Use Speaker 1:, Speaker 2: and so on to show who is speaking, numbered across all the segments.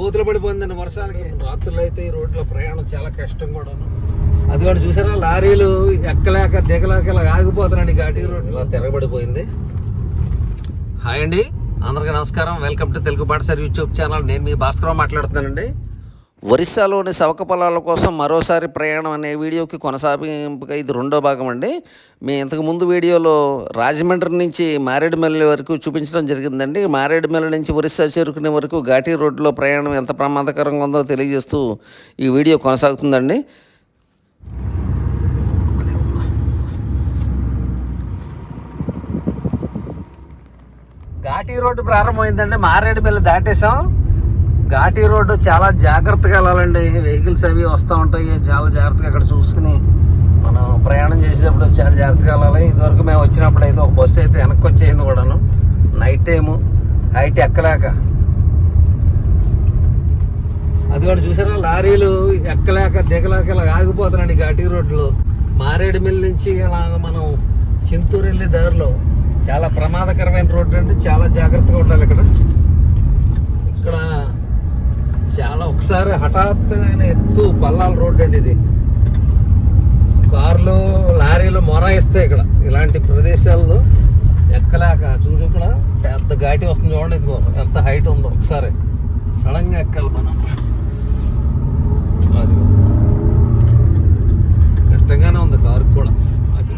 Speaker 1: గోతులు పడిపోయిందండి వర్షాలకి రాత్రులు అయితే ఈ రోడ్లో ప్రయాణం చాలా కష్టం కూడా అది కూడా చూసారా లారీలు ఎక్కలేక దిగలేక ఇలా ఆగిపోతున్నాండి ఘాటీ రోడ్ ఇలా తిరగబడిపోయింది. హాయ్ అండి అందరికీ నమస్కారం. వెల్కమ్ టు తెలుగు పాఠశాల యూట్యూబ్ ఛానల్. నేను మీ భాస్కర్ మాట్లాడుతున్నానండి. ఒరిస్సాలోని సవక పొలాల కోసం మరోసారి ప్రయాణం అనే వీడియోకి కొనసాగింపుగా ఇది రెండో భాగం అండి. మీ ఇంతకుముందు వీడియోలో రాజమండ్రి నుంచి మారేడుమల్లి వరకు చూపించడం జరిగిందండి. మారేడుమల్లి నుంచి ఒరిస్సా చేరుకునే వరకు ఘాటీ రోడ్లో ప్రయాణం ఎంత ప్రమాదకరంగా ఉందో తెలియజేస్తూ ఈ వీడియో కొనసాగుతుందండి. ఘాటీ రోడ్డు ప్రారంభమైందండి. మారేడుమిల్లి దాటేసాం ఘాటీ రోడ్డు చాలా జాగ్రత్తగా వెళ్ళాలండి. వెహికల్స్ అవి వస్తూ ఉంటాయి. చాలా జాగ్రత్తగా అక్కడ చూసుకుని మనం ప్రయాణం చేసేటప్పుడు చాలా జాగ్రత్తగా వెళ్ళాలి. ఇదివరకు మేము వచ్చినప్పుడు అయితే ఒక బస్సు అయితే వెనక్కి వచ్చేయింది కూడాను. నైట్ టైము హైట్ ఎక్కలేక. అది కూడా చూసారా? లారీలు ఎక్కలేక దిగలేక ఇలా ఆగిపోతున్నాండి ఘాటీ రోడ్లో మారేడుమిల్లి నుంచి ఇలా మనం చింతూరు వెళ్ళే దారిలో చాలా ప్రమాదకరమైన రోడ్డు అంటే చాలా జాగ్రత్తగా ఉండాలి ఇక్కడ. ఇక్కడ చాలా ఒకసారి హఠాత్తుగా ఎత్తు పల్లాల రోడ్డు అండి ఇది. కార్లు లారీలు మొరాయిస్తాయి ఇక్కడ ఇలాంటి ప్రదేశాల్లో ఎక్కలేక చూడు ఇక్కడ. పెద్ద ఘాటి వస్తుంది చూడండి ఇదిగో ఎంత హైట్ ఉందో ఒకసారి. సడన్గా ఎక్కాలి మనం అదిగో కష్టంగానే ఉంది కారు కూడా అది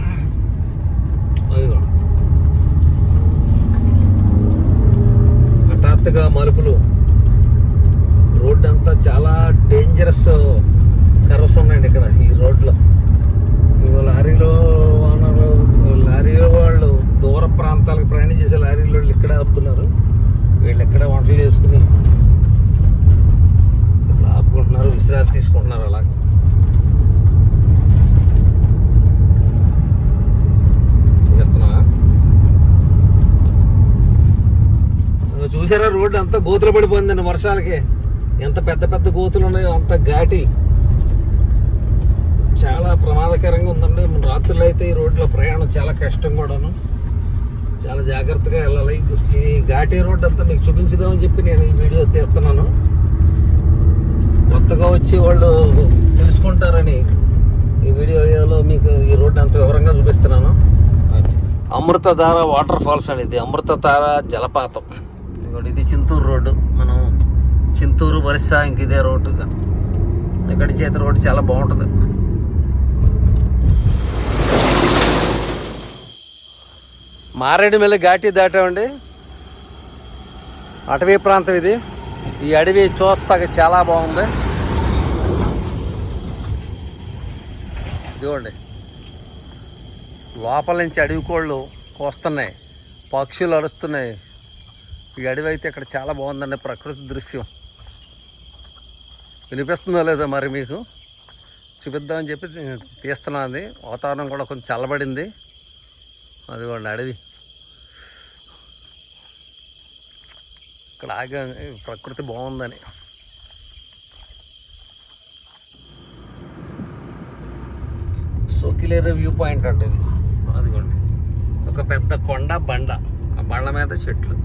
Speaker 1: అదిగో హఠాత్తుగా మలుపులు రోడ్ అంతా చాలా డేంజరస్ కర్వ్స్ ఉన్నాయండి ఇక్కడ ఈ రోడ్లో ఇదిగో లారీలో ఓనర్లు లారీలో వాళ్ళు దూర ప్రాంతాలకు ప్రయాణం చేసే లారీలో వాళ్ళు ఇక్కడే ఆపుతున్నారు వీళ్ళు ఇక్కడే వంటలు చేసుకుని ఇక్కడ ఆపుకుంటున్నారు విశ్రాంతి తీసుకుంటున్నారు అలా చేస్తున్నావా ఇదిగో చూసారా రోడ్డు అంతా గోతులు పడిపోయిందండి వర్షాలకి. ఎంత పెద్ద పెద్ద గోతులు ఉన్నాయో అంత ఘాటి. చాలా ప్రమాదకరంగా ఉందండి. మన రాత్రులు అయితే ఈ రోడ్లో ప్రయాణం చాలా కష్టం కూడాను. చాలా జాగ్రత్తగా వెళ్ళాలి. ఈ ఘాటీ రోడ్ అంతా మీకు చూపించుదామని చెప్పి నేను ఈ వీడియో తీస్తున్నాను. కొత్తగా వచ్చి వాళ్ళు తెలుసుకుంటారని ఈ వీడియోలో మీకు ఈ రోడ్ అంత వివరంగా చూపిస్తున్నాను. అమృతధార వాటర్ ఫాల్స్ అండి ఇది. అమృతధార జలపాతం. రోడ్. ఇది చింతూరు రోడ్డు. మనం చింతూరు వరిసా ఇంక ఇదే రోడ్డు ఇక్కడి చేతి రోడ్డు చాలా బాగుంటుంది. మారేడుమిల్లి ఘాటి దాటామండి. అటవీ ప్రాంతం ఇది. ఈ అడవి చూస్తాక చాలా బాగుంది. ఇదిగోండి. లోపల నుంచి అడవి కోళ్ళు కోస్తున్నాయి. పక్షులు అరుస్తున్నాయి. ఈ అడవి అయితే ఇక్కడ చాలా బాగుందండి ప్రకృతి దృశ్యం. వినిపిస్తుందో లేదో మరి మీకు? చూపిద్దామని చెప్పి తీస్తున్నాను వాతావరణం కూడా కొంచెం చల్లబడింది. అదిగోండి అడవి. ఇక్కడ ఆగా ప్రకృతి బాగుందని. సోకిలేరు వ్యూ పాయింట్ అంటే ఇది. అదిగోండి. ఒక పెద్ద కొండ బండ. ఆ బండ మీద చెట్లు.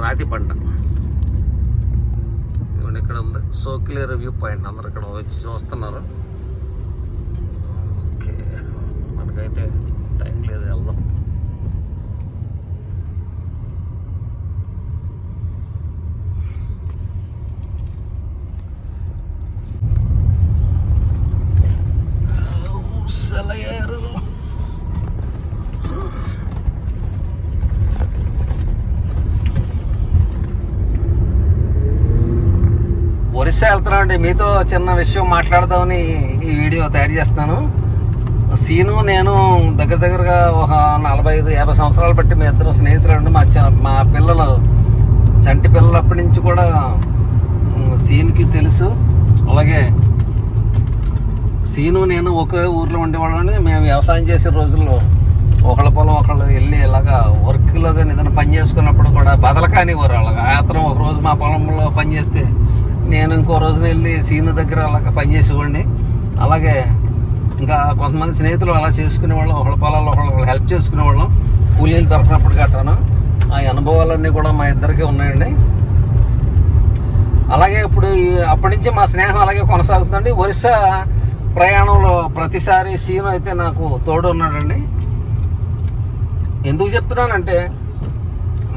Speaker 1: రాతి బండ. ఇక్కడ ఉంది. Sokileru view point. అందరు ఇక్కడ వచ్చి చూస్తున్నారు. ఓకే. మనకైతే టైం లేదు వెళ్దాం. సెలయే. ఒరిస్సా వెళ్తున్నామండి మీతో చిన్న విషయం మాట్లాడదామని ఈ వీడియో తయారు చేస్తున్నాను. సీను నేను దగ్గర దగ్గరగా ఒక నలభై ఐదు యాభై సంవత్సరాలు బట్టి మీ ఇద్దరు స్నేహితులు మా చ- మా పిల్లలు చంటి పిల్లలప్పటి నుంచి కూడా సీన్కి తెలుసు. అలాగే సీను నేను ఒకే ఊర్లో ఉండేవాళ్ళని మేము వ్యవసాయం చేసే రోజుల్లో ఒకళ్ళ పొలం ఒకళ్ళు వెళ్ళి ఇలాగా వర్క్లో కానీ ఏదైనా పని చేసుకున్నప్పుడు కూడా బదలకానివారు కానివ్వరు అలాగా ఒక రోజు మా పొలంలో పని చేస్తే నేను ఇంకో రోజున వెళ్ళి సీను దగ్గర అలాగా పని చేసేవాడిని. అలాగే ఇంకా కొంతమంది స్నేహితులు అలా చేసుకునేవాళ్ళం ఒకళ్ళ పొలాల్లో ఒకళ్ళు హెల్ప్ చేసుకునేవాళ్ళం కూలీలు దొరకనప్పుడు గట్రాను. ఆ అనుభవాలన్నీ కూడా మా ఇద్దరికీ ఉన్నాయండి. అలాగే ఇప్పుడు అప్పటి నుంచి మా స్నేహం అలాగే కొనసాగుతుందండి. ఒరిస్సా ప్రయాణంలో ప్రతిసారి సీను అయితే నాకు తోడు ఉన్నాడండి. ఎందుకు చెప్తున్నానంటే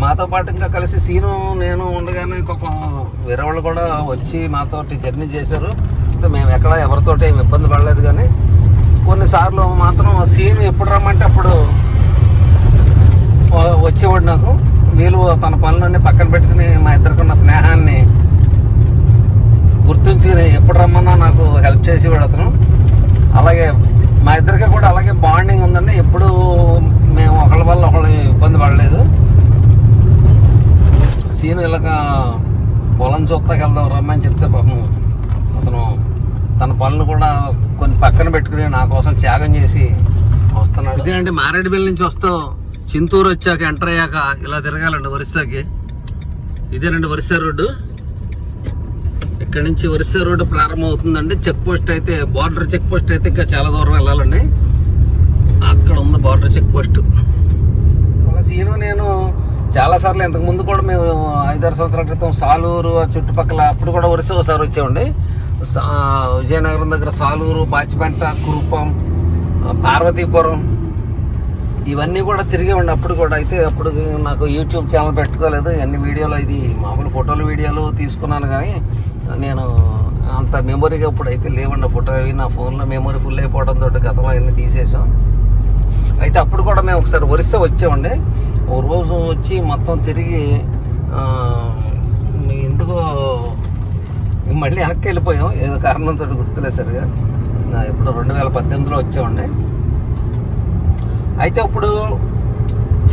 Speaker 1: మాతో పాటు ఇంకా కలిసి సీను నేను ఉండగానే ఒక వేరే వాళ్ళు కూడా వచ్చి మాతో జర్నీ చేశారు. మేము ఎక్కడ ఎవరితోటి ఏమి ఇబ్బంది పడలేదు కానీ కొన్నిసార్లు మాత్రం సీను ఎప్పుడు రమ్మంటే అప్పుడు వచ్చేవాడు నాకు. వీళ్ళు తన పనులన్నీ పక్కన పెట్టుకుని మా ఇద్దరికి ఉన్న స్నేహాన్ని గుర్తుంచి ఎప్పుడు రమ్మన్నా నాకు హెల్ప్ చేసేవాడు అతను. అలాగే మా ఇద్దరికి కూడా అలాగే బాండింగ్ ఉందండి. ఎప్పుడు మేము ఒకళ్ళ వల్ల ఒకళ్ళు ఇబ్బంది పడలేదు. సీను ఇలాగ పొలం చూస్తాకి వెళ్దాం రమ్మని చెప్తే పాపం అతను తన పనులు కూడా కొన్ని పక్కన పెట్టుకుని నా కోసం త్యాగం చేసి వస్తున్నాడు. ఇదేనండి మారేడుమిల్లి నుంచి వస్తావు చింతూరు వచ్చాక ఎంటర్ అయ్యాక ఇలా తిరగాలండి ఒరిస్సాకి. ఇదేనండి ఒరిస్సా రోడ్డు. ఇక్కడ నుంచి ఒరిస్సా రోడ్డు ప్రారంభం అవుతుందండి చెక్ పోస్ట్ అయితే బార్డర్ చెక్ పోస్ట్ అయితే ఇంకా చాలా దూరం వెళ్ళాలండి. అక్కడ ఉంది బార్డర్ చెక్ పోస్ట్. అలా సీను నేను చాలా సార్లు కూడా మేము ఐదారు సంవత్సరాల క్రితం సాలూరు ఆ చుట్టుపక్కల అప్పుడు కూడా ఒరిస్సా ఒకసారి వచ్చేవండి సా- విజయనగరం దగ్గర సాలూరు బాచిపెంట కురుపం పార్వతీపురం ఇవన్నీ కూడా తిరిగేవండి అప్పుడు కూడా. అయితే అప్పుడు నాకు యూట్యూబ్ ఛానల్ పెట్టుకోలేదు. అన్ని వీడియోలు ఇది మామూలు ఫోటోలు వీడియోలు తీసుకున్నాను కానీ నేను అంత మెమొరీగా ఇప్పుడు అయితే లేవండి. ఫోటో అవి నా ఫోన్లో మెమొరీ ఫుల్ అయిపోవడంతో గతంలో అన్ని తీసేసాం అయితే అప్పుడు కూడా మేము ఒకసారి వరుస వచ్చామండి ఒక రోజు వచ్చి మొత్తం తిరిగి ఎందుకో మళ్ళీ వెనక్కి వెళ్ళిపోయాం. ఏదో కారణంతో గుర్తులేదు సరిగా. ఇప్పుడు రెండు వేల పద్దెనిమిదిలో వచ్చామండి. అయితే ఇప్పుడు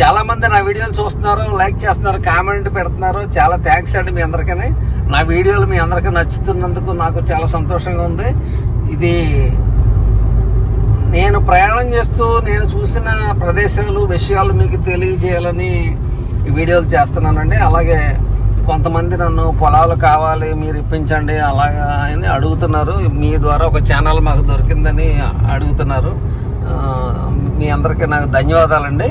Speaker 1: చాలామంది నా వీడియోలు చూస్తున్నారు లైక్ చేస్తున్నారు కామెంట్ పెడుతున్నారు. చాలా థ్యాంక్స్ అండి మీ అందరికీ నా వీడియోలు మీ అందరికీ నచ్చుతున్నందుకు నాకు చాలా సంతోషంగా ఉంది. ఇది నేను ప్రయాణం చేస్తూ నేను చూసిన ప్రదేశాలు విషయాలు మీకు తెలియజేయాలని వీడియోలు చేస్తున్నానండి. అలాగే కొంతమంది నన్ను పొలాలు కావాలి మీరు ఇప్పించండి అలాగా అని అడుగుతున్నారు. మీ ద్వారా ఒక ఛానల్ మాకు దొరికిందని అడుగుతున్నారు. మీ అందరికీ నాకు ధన్యవాదాలండి.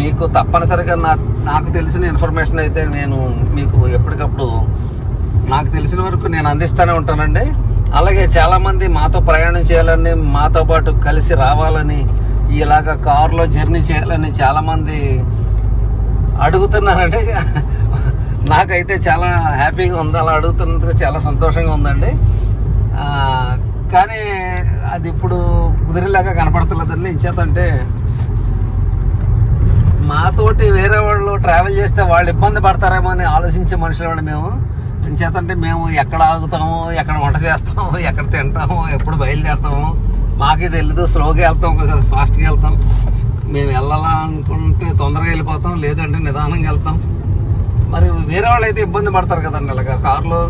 Speaker 1: మీకు తప్పనిసరిగా నా నాకు తెలిసిన ఇన్ఫర్మేషన్ అయితే నేను మీకు ఎప్పటికప్పుడు నాకు తెలిసిన వరకు నేను అందిస్తూనే ఉంటానండి. అలాగే చాలామంది మాతో ప్రయాణం చేయాలని మాతో పాటు కలిసి రావాలని ఇలాగ కారులో జర్నీ చేయాలని చాలామంది అడుగుతున్నారండి. నాకైతే చాలా హ్యాపీగా ఉంది అలా అడుగుతున్నందుకు చాలా సంతోషంగా ఉందండి. కానీ అది ఇప్పుడు కుదిరేలాగా కనపడతలేదండి. ఇంచేతంటే మాతోటి వేరే వాళ్ళు ట్రావెల్ చేస్తే వాళ్ళు ఇబ్బంది పడతారేమో అని ఆలోచించే మనుషులు మేము. చేతంటే మేము ఎక్కడ ఆగుతాము ఎక్కడ వంట చేస్తాము ఎక్కడ తింటాము ఎప్పుడు బయలుదేరుతాము మాకే తెలియదు స్లోగా వెళ్తాం ఒకసారి ఫాస్ట్గా వెళ్తాం. మేము వెళ్ళాలనుకుంటే తొందరగా వెళ్ళిపోతాం లేదంటే నిదానంగా వెళ్తాం. మరి వేరే వాళ్ళు అయితే ఇబ్బంది పడతారు కదండి ఇలాగా కారులో.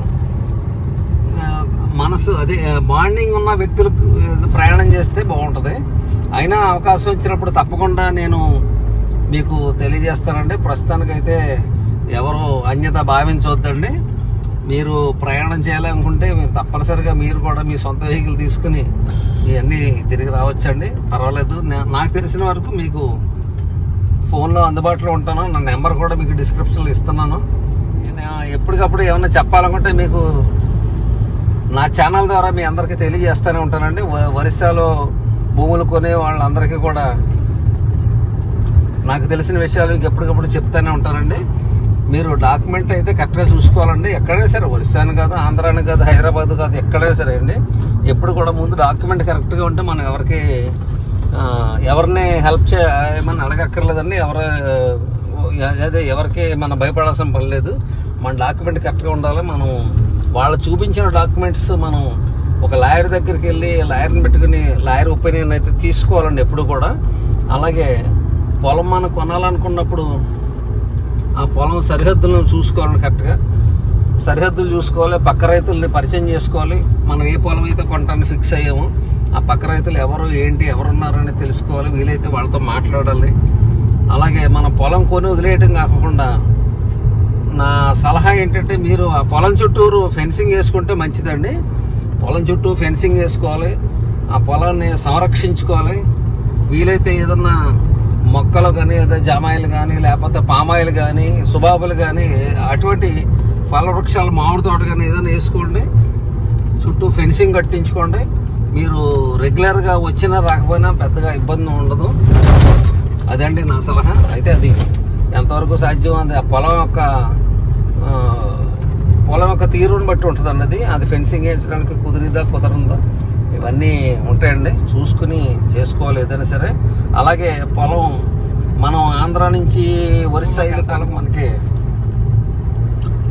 Speaker 1: మనసు అదే బాండింగ్ ఉన్న వ్యక్తులు ప్రయాణం చేస్తే బాగుంటుంది. అయినా అవకాశం ఇచ్చినప్పుడు తప్పకుండా నేను మీకు తెలియజేస్తానండి. ప్రస్తుతానికైతే ఎవరు అన్యత భావించవద్దండి మీరు ప్రయాణం చేయాలనుకుంటే తప్పనిసరిగా మీరు కూడా మీ సొంత వెహికల్ తీసుకుని ఇవన్నీ తిరిగి రావచ్చండి. పర్వాలేదు. నాకు తెలిసిన వరకు మీకు ఫోన్లో అందుబాటులో ఉంటాను. నా నెంబర్ కూడా మీకు డిస్క్రిప్షన్లో ఇస్తున్నాను. నేను ఎప్పటికప్పుడు ఏమైనా చెప్పాలనుకుంటే మీకు నా ఛానల్ ద్వారా మీ అందరికీ తెలియజేస్తూనే ఉంటానండి. వ- ఒరిస్సాలో భూములు కొనే వాళ్ళందరికీ కూడా నాకు తెలిసిన విషయాలు మీకు ఎప్పటికప్పుడు చెప్తానే ఉంటానండి. మీరు డాక్యుమెంట్ అయితే కరెక్ట్గా చూసుకోవాలండి. ఎక్కడైనా సరే ఒరిస్సాని కాదు ఆంధ్రాని కాదు హైదరాబాద్ కాదు ఎక్కడైనా సరే అండి. ఎప్పుడు కూడా ముందు డాక్యుమెంట్ కరెక్ట్గా ఉంటే మనం ఎవరికి ఎవరిని హెల్ప్ చే ఏమన్నా అడగక్కర్లేదండి. ఎవరు అదే ఎవరికి మనం భయపడాల్సిన పని లేదు. మన డాక్యుమెంట్ కరెక్ట్గా ఉండాలి. మనం వాళ్ళు చూపించిన డాక్యుమెంట్స్ మనం ఒక లాయర్ దగ్గరికి వెళ్ళి లాయర్ని పెట్టుకుని లాయర్ ఒపీనియన్ అయితే తీసుకోవాలండి ఎప్పుడు కూడా. అలాగే పొలం మనం కొనాలనుకున్నప్పుడు ఆ పొలం సరిహద్దులను చూసుకోవాలి కరెక్ట్గా. సరిహద్దులు చూసుకోవాలి పక్క రైతుల్ని పరిచయం చేసుకోవాలి. మనం ఏ పొలం అయితే కొనడానికి ఫిక్స్ అయ్యామో ఆ పక్క రైతులు ఎవరు ఏంటి ఎవరున్నారని తెలుసుకోవాలి. వీలైతే వాళ్ళతో మాట్లాడాలి. అలాగే మన పొలం కొని వదిలేయటం కాకుండా నా సలహా ఏంటంటే మీరు ఆ పొలం చుట్టూరు ఫెన్సింగ్ వేసుకుంటే మంచిదండి. పొలం చుట్టూ ఫెన్సింగ్ వేసుకోవాలి. ఆ పొలాన్ని సంరక్షించుకోవాలి. వీలైతే ఏదన్నా మొక్కలు కానీ లేదా జామాయిలు కానీ లేకపోతే పామాయిలు కానీ సుబాబులు కానీ అటువంటి ఫల వృక్షాలు మామిడి తోట కానీ ఏదైనా వేసుకోండి. చుట్టూ ఫెన్సింగ్ కట్టించుకోండి. మీరు రెగ్యులర్గా వచ్చినా రాకపోయినా పెద్దగా ఇబ్బంది ఉండదు. అదండి నా సలహా. అయితే అది ఎంతవరకు సాధ్యం అది ఆ పొలం యొక్క పొలం యొక్క తీరుని బట్టి ఉంటుంది అన్నది అది ఫెన్సింగ్ వేయించడానికి కుదిరిదా కుదరందా? ఇవన్నీ ఉంటాయండి. చూసుకుని చేసుకోవాలి ఏదైనా సరే. అలాగే పొలం మనం ఆంధ్ర నుంచి ఒరిస్సా వెళ్ళటానికి మనకి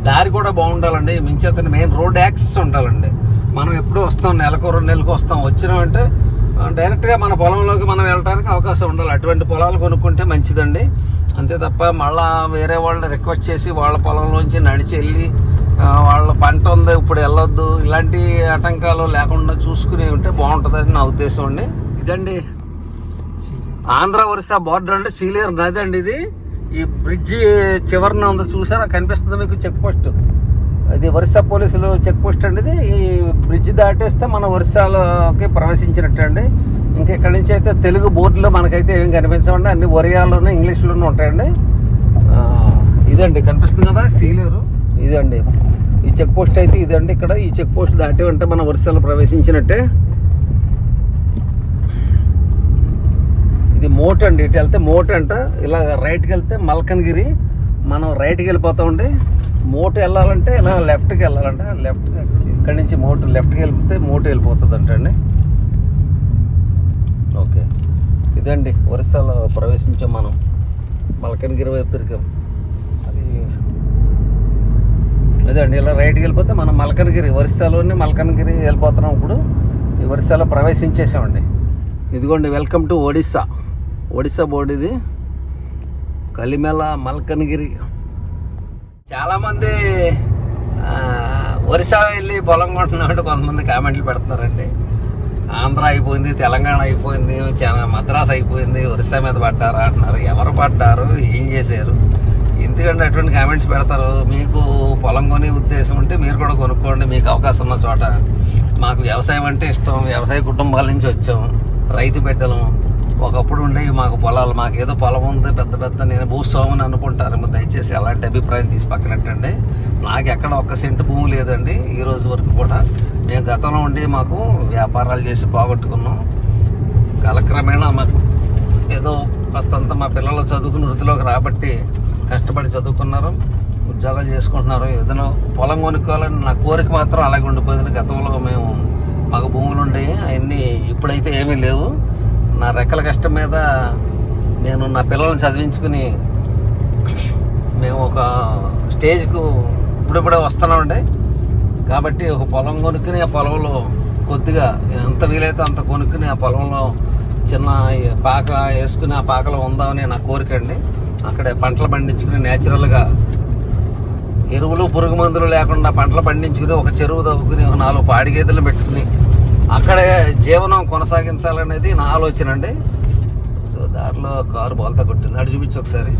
Speaker 1: దారి కూడా బాగుండాలండి. మించేతని మెయిన్ రోడ్ యాక్సెస్ ఉండాలండి. మనం ఎప్పుడూ వస్తాం నెలకు రెండు నెలలకు వస్తాం. వచ్చినామంటే డైరెక్ట్గా మన పొలంలోకి మనం వెళ్ళడానికి అవకాశం ఉండాలి. అటువంటి పొలాలు కొనుక్కుంటే మంచిదండి. అంతే తప్ప మళ్ళా వేరే వాళ్ళని రిక్వెస్ట్ చేసి వాళ్ళ పొలంలోంచి నడిచి వెళ్ళి వాళ్ళ పంట ఉంది ఇప్పుడు వెళ్ళొద్దు. ఇలాంటి ఆటంకాలు లేకుండా చూసుకుని ఉంటే బాగుంటుందని నా ఉద్దేశం అండి. ఇదండి. ఆంధ్ర ఒరిస్సా బార్డర్ అంటే సీలియర్ నది అండి ఇది. ఈ బ్రిడ్జి చివరన ఉందో చూసారా? కనిపిస్తుంది మీకు చెక్ పోస్ట్. ఇది ఒరిస్సా పోలీసులు చెక్ పోస్ట్ అండి ఇది. ఈ బ్రిడ్జ్ దాటేస్తే మన ఒరిస్సాలోకి ప్రవేశించినట్టు అండి. ఇంకా ఇక్కడి నుంచి అయితే తెలుగు బోర్డులో మనకైతే ఏం కనిపించవండి. అన్ని ఒరియాలోనే ఇంగ్లీష్లోనే ఉంటాయండి. ఇదండి కనిపిస్తుంది కదా సీలియరు. ఇదండి. ఈ చెక్ పోస్ట్ అయితే ఇదండి ఇక్కడ. ఈ చెక్ పోస్ట్ దాటి అంటే మన ఒరిస్సాలో ప్రవేశించినట్టే. ఇది మోట్ అండి. ఇటు వెళ్తే మోట్ అంట. ఇలా రైట్కి వెళ్తే మల్కన్గిరి. మనం రైట్కి వెళ్ళిపోతామండి మోటు వెళ్ళాలంటే ఇలా లెఫ్ట్కి వెళ్ళాలంట. లెఫ్ట్ ఇక్కడ నుంచి మోటు లెఫ్ట్కి వెళ్తే మోటు వెళ్ళిపోతుంది అంటండి ఓకే. ఇదండి ఒరిస్సాలో ప్రవేశించాం మనం. మల్కన్గిరి వైపు తిరిగాం అది లేదండి ఇలా రైట్కి వెళ్ళిపోతే మనం మల్కనగిరి ఒరిస్సాలోని మల్కనగిరి వెళ్ళిపోతున్నాం ఇప్పుడు. ఈ ఒరిస్సాలో ప్రవేశించేసామండి ఇదిగోండి welcome to Odisha. Odisha board ఇది. కలిమెల మల్కనగిరి. చాలామంది ఒరిస్సా వెళ్ళి పొలం కొంటున్నాడు కొంతమంది కామెంట్లు పెడుతున్నారండి. ఆంధ్ర అయిపోయింది తెలంగాణ అయిపోయింది చాలా మద్రాస్ అయిపోయింది ఒరిస్సా మీద పడ్డారా అంటున్నారు. ఎవరు పడ్డారు? ఏం చేశారు? ఎందుకంటే అటువంటి కామెంట్స్ పెడతారు మీకు పొలం కొనే ఉద్దేశం ఉంటే మీరు కూడా కొనుక్కోండి మీకు అవకాశం ఉన్న చోట. మాకు వ్యవసాయం అంటే ఇష్టం వ్యవసాయ కుటుంబాల నుంచి వచ్చాం రైతు బిడ్డలం. ఒకప్పుడు ఉండేవి మాకు పొలాలు మాకు ఏదో పొలం ఉంది పెద్ద పెద్ద నేను భూస్వామిని అనుకుంటాను దయచేసి అలాంటి అభిప్రాయం తీసి పక్కనట్టండి నాకు ఎక్కడ ఒక్క సెంటు భూమి లేదండి ఈ రోజు వరకు కూడా. మేము గతంలో ఉండి మాకు వ్యాపారాలు చేసి పోగొట్టుకున్నాం. కాలక్రమేణా మాకు ఏదో కాస్తంత మా పిల్లలు చదువుకుని వృద్ధిలోకి రాబట్టి కష్టపడి చదువుకున్నారు ఉద్యోగాలు చేసుకుంటున్నారు. ఏదైనా పొలం కొనుక్కోవాలని నా కోరిక మాత్రం అలాగే ఉండిపోయింది. గతంలో మేము మాకు భూములు ఉండేవి అవన్నీ ఇప్పుడైతే ఏమీ లేవు. నా రెక్కల కష్టం మీద నేను నా పిల్లల్ని చదివించుకుని మేము ఒక స్టేజ్కు ఇప్పుడిప్పుడే వస్తున్నామండి. కాబట్టి ఒక పొలం కొనుక్కుని ఆ పొలంలో కొద్దిగా ఎంత వీలైతే అంత కొనుక్కుని ఆ పొలంలో చిన్న పాక వేసుకుని ఆ పాకలో ఉందామని నా కోరిక అండి. అక్కడే పంటలు పండించుకుని న్యాచురల్గా ఎరువులు పురుగు మందులు లేకుండా పంటలు పండించుకుని ఒక చెరువు తవ్వుకుని నాలుగు పాడి గేదెలు పెట్టుకుని అక్కడే జీవనం కొనసాగించాలనేది నా ఆలోచన అండి. దారిలో కారు బోల్తా కొట్టింది. అటు చూపించు ఒకసారి.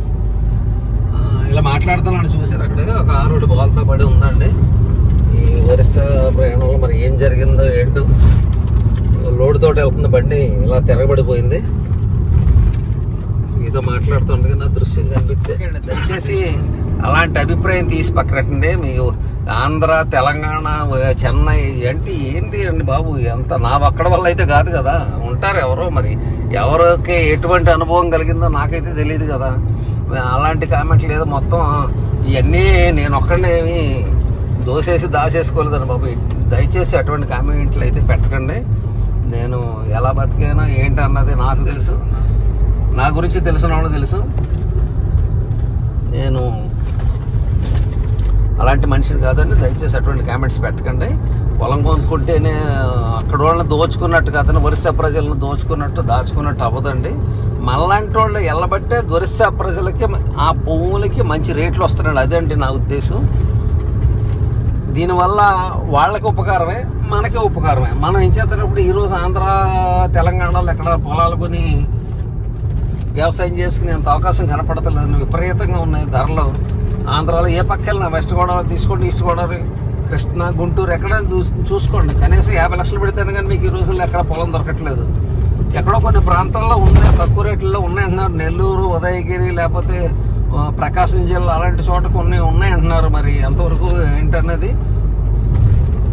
Speaker 1: ఇలా మాట్లాడుతున్నాను చూశారు అక్కడ? ఒక కారు ఒకటి బోల్తా పడి ఉందండి. ఈ వరుస ప్రయాణంలో మరి ఏం జరిగిందో ఏంటో. లోడ్ తోటి వెళ్తున్న బండి ఇలా తిరగబడిపోయింది. మీతో మాట్లాడుతుండగా నా దృశ్యం కనిపిస్తే దయచేసి అలాంటి అభిప్రాయం తీసి పక్కనట్టండి. మీకు ఆంధ్ర తెలంగాణ చెన్నై ఏంటి ఏంటి అండి బాబు? ఎంత నా ఒక్కడ వల్ల అయితే కాదు కదా. ఉంటారు ఎవరో మరి. ఎవరికి ఎటువంటి అనుభవం కలిగిందో నాకైతే తెలియదు కదా. అలాంటి కామెంట్లు ఏదో మొత్తం ఇవన్నీ నేను ఒక్కడనే ఏమి దోసేసి దాచేసుకోలేదని బాబు. దయచేసి అటువంటి కామెంట్లు అయితే పెట్టకండి. నేను ఎలా బతికానో ఏంటి అన్నది నాకు తెలుసు. నా గురించి తెలిసిన వాళ్ళు తెలుసు. నేను అలాంటి మనిషిని కాదండి దయచేసి అటువంటి కామెంట్స్ పెట్టకండి. పొలం కొనుక్కుంటేనే అక్కడ వాళ్ళని దోచుకున్నట్టు కాదని ఒరిస్సా ప్రజలను దోచుకున్నట్టు దాచుకున్నట్టు అవ్వదండి. మళ్ళంటి వాళ్ళు ఎల్లబట్టే ఒరిస్సా ప్రజలకి ఆ భూములకి మంచి రేట్లు వస్తున్నాయండి. అదండి నా ఉద్దేశం. దీనివల్ల వాళ్ళకి ఉపకారమే మనకి ఉపకారమే. మనం ఏం చేస్తున్నప్పుడు ఈరోజు ఆంధ్ర తెలంగాణలో ఎక్కడ పొలాలు కొని వ్యవసాయం చేసుకునే అంత అవకాశం కనపడతలేదు. విపరీతంగా ఉన్నాయి ధరలు. ఆంధ్రాలో ఏ పక్క వెళ్ళినా వెస్ట్ గోదావరి తీసుకోండి ఈస్ట్ గోదావరి కృష్ణా గుంటూరు ఎక్కడైనా చూ చూసుకోండి. కనీసం యాభై లక్షలు పెడితేనే కానీ మీకు ఈ రోజుల్లో ఎక్కడ పొలం దొరకట్లేదు. ఎక్కడో కొన్ని ప్రాంతాల్లో ఉన్నాయి తక్కువ రేట్లలో ఉన్నాయంటున్నారు నెల్లూరు ఉదయగిరి లేకపోతే ప్రకాశం జిల్లా అలాంటి చోట కొన్ని ఉన్నాయి అంటున్నారు మరి. ఎంతవరకు ఏంటన్నది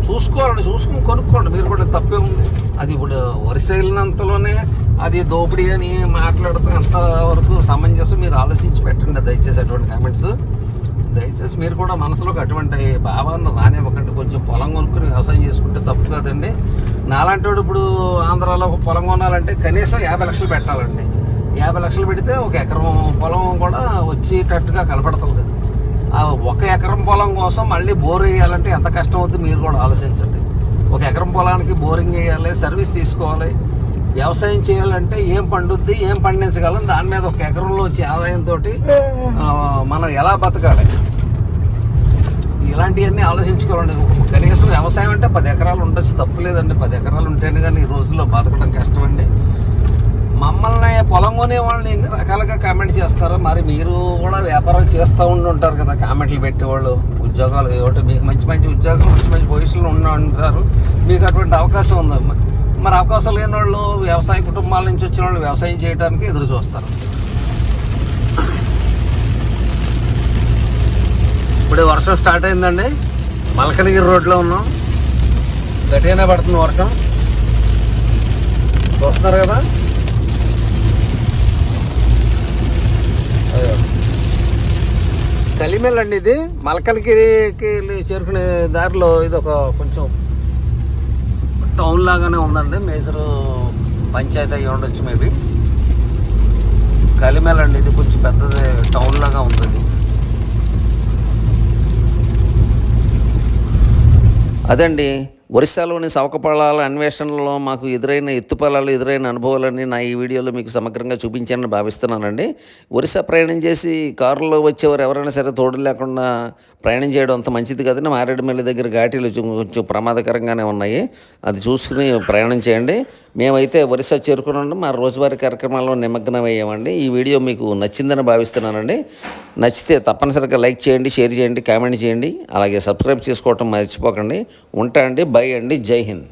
Speaker 1: చూసుకోవాలండి. చూసుకుని కొనుక్కోండి. మీరు కూడా తప్పే ఉంది. అది ఇప్పుడు వరుస వెళ్ళినంతలోనే అది దోపిడీ అని మాట్లాడుతూ ఎంతవరకు సమంజసం మీరు ఆలోచించి పెట్టండి దయచేసి అటువంటి కామెంట్స్ దయచేసి మీరు కూడా మనసులోకి అటువంటి భావాన్ని రానివ్వకండి. కొంచెం పొలం కొనుక్కుని వ్యవసాయం చేసుకుంటే తప్పు కాదండి. నాలాంటి వాడు ఇప్పుడు ఆంధ్రాలో ఒక పొలం కొనాలంటే కనీసం యాభై లక్షలు పెట్టాలండి. యాభై లక్షలు పెడితే ఒక ఎకరం పొలం కూడా వచ్చేటట్టుగా కనపడతలేదు. ఆ ఒక ఎకరం పొలం కోసం మళ్ళీ బోర్ వేయాలంటే ఎంత కష్టం అవుతుంది మీరు కూడా ఆలోచించండి. ఒక ఎకరం పొలానికి బోరింగ్ వేయాలి సర్వీస్ తీసుకోవాలి. వ్యవసాయం చేయాలంటే ఏం పండుద్ది ఏం పండించగలం దాని మీద ఒక ఎకరంలో వచ్చే ఆదాయంతో మనం ఎలా బతకాలి? ఇలాంటివన్నీ ఆలోచించుకోవాలండి. కనీసం వ్యవసాయం అంటే పది ఎకరాలు ఉండొచ్చు తప్పు లేదండి. పది ఎకరాలు ఉంటేనే కానీ ఈ రోజుల్లో బతకడం కష్టం అండి మమ్మల్ని పొలం కొనే వాళ్ళని ఎన్ని రకాలుగా కామెంట్ చేస్తారు మరి మీరు కూడా వ్యాపారాలు చేస్తూ ఉండి ఉంటారు కదా కామెంట్లు పెట్టేవాళ్ళు ఉద్యోగాలు ఏమిటో మీకు మంచి మంచి ఉద్యోగాలు మంచి మంచి పొజిషన్లు ఉన్న ఉంటారు. మీకు అటువంటి అవకాశం ఉందమ్మా. మరి అవకాశం లేని వాళ్ళు వ్యవసాయ కుటుంబాల నుంచి వచ్చిన వాళ్ళు వ్యవసాయం చేయడానికి ఎదురు చూస్తారు. ఇప్పుడు వర్షం స్టార్ట్ అయిందండి. మలకనగిరి రోడ్లో ఉన్నాం. గట్టిగానే పడుతుంది వర్షం. చూస్తున్నారు కదా? అదే. కలిమెల్ అండి ఇది. మలకలగిరికి చేరుకునే దారిలో ఇది ఒక కొంచెం టౌన్ లాగానే ఉందండి. మేజర్ పంచాయతీ అయ్యి ఉండొచ్చు మేబీ. కలిమెల్ అండి ఇది కొంచెం పెద్దది టౌన్ లాగా ఉంది అదండి ఒరిస్సాలోని సవకపళాల అన్వేషణలో మాకు ఎదురైన ఎత్తుపలాలు ఎదురైన అనుభవాలన్నీ నా ఈ వీడియోలో మీకు సమగ్రంగా చూపించానని భావిస్తున్నానండి. ఒరిస్సా ప్రయాణం చేసి కారులో వచ్చేవారు ఎవరైనా సరే తోడు లేకుండా ప్రయాణం చేయడం అంత మంచిది కదండి మారేడుమిల్లి దగ్గర ఘాటీలు కొంచెం ప్రమాదకరంగానే ఉన్నాయి. అది చూసుకుని ప్రయాణం చేయండి. మేమైతే ఒరిస్సా చేరుకున్నాం మా రోజువారీ కార్యక్రమాల్లో నిమగ్నం అయ్యామండి. ఈ వీడియో మీకు నచ్చిందని భావిస్తున్నానండి. నచ్చితే తప్పనిసరిగా లైక్ చేయండి షేర్ చేయండి కామెంట్ చేయండి. అలాగే సబ్స్క్రైబ్ చేసుకోవటం మర్చిపోకండి. ఉంటా అండి. బై అండి. జై హింద్.